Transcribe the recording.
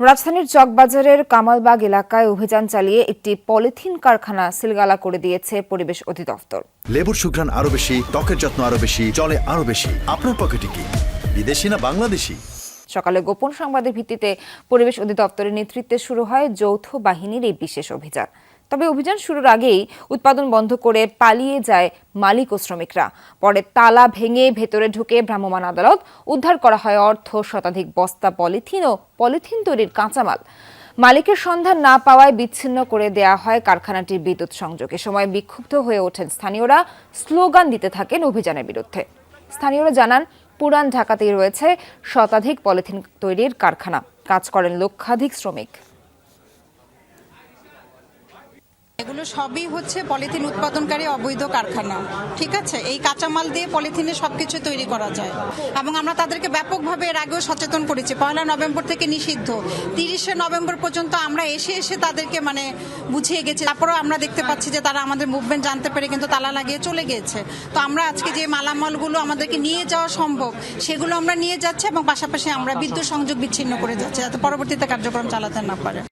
রাজধানীর চকবাজারের কামালবাগ এলাকায় অভিযান চালিয়ে একটি পলিথিন কারখানা সিলগালা করে দিয়েছে পরিবেশ অধিদপ্তর। লেবুর সুঘ্রাণ আরও বেশি ত্বকের যত্ন আরও বেশি চলে আরও বেশি। আপনার পকেটে কি? বিদেশি না বাংলাদেশি? সকালে গোপন সংবাদের ভিত্তিতে পরিবেশ অধিদপ্তরের নেতৃত্বে শুরু হয় যৌথ বাহিনীর এই বিশেষ অভিযান। তবে অভিযান শুরুর আগেই উৎপাদন বন্ধ করে পালিয়ে যায় মালিক ও শ্রমিকরা। পরে তালা ভেঙে ভেতরে ঢুকে ভ্রাম্যমাণ আদালত উদ্ধার করা হয় অর্ধ শতাধিক বস্তা পলিথিন ও পলিথিন তৈরির কাঁচামাল। মালিকের সন্ধান না পাওয়ায় বিচ্ছিন্ন করে দেয়া হয় কারখানাটির বিদ্যুৎ সংযোগ। এ সময় বিক্ষুব্ধ হয়ে ওঠেন স্থানীয়রা। স্লোগান দিতে থাকেন অভিযানের বিরুদ্ধে। স্থানীয়রা জানান, পুরান ঢাকাতেই রয়েছে শতাধিক পলিথিন তৈরির কারখানা। কাজ করেন লক্ষাধিক শ্রমিক। এগুলো সবই হচ্ছে পলিথিন উৎপাদনকারী অবৈধ কারখানা। ঠিক আছে? এই কাঁচামাল দিয়ে পলিথিনে সবকিছু তৈরি করা যায়। এবং আমরা তাদেরকে ব্যাপকভাবে এর আগেও সচেতন করেছি। পয়লা নভেম্বর থেকে নিষিদ্ধ। তিরিশে নভেম্বর পর্যন্ত আমরা এসে এসে তাদেরকে মানে বুঝিয়ে গেছি। তারপরেও আমরা দেখতে পাচ্ছি যে তারা আমাদের মুভমেন্ট জানতে পেরে কিন্তু তালা লাগিয়ে চলে গিয়েছে। তো আমরা আজকে যে মালামালগুলো আমাদেরকে নিয়ে যাওয়া সম্ভব, সেগুলো আমরা নিয়ে যাচ্ছি এবং পাশাপাশি আমরা বিদ্যুৎ সংযোগ বিচ্ছিন্ন করে যাচ্ছি যাতে পরবর্তীতে কার্যক্রম চালাতে না পারে।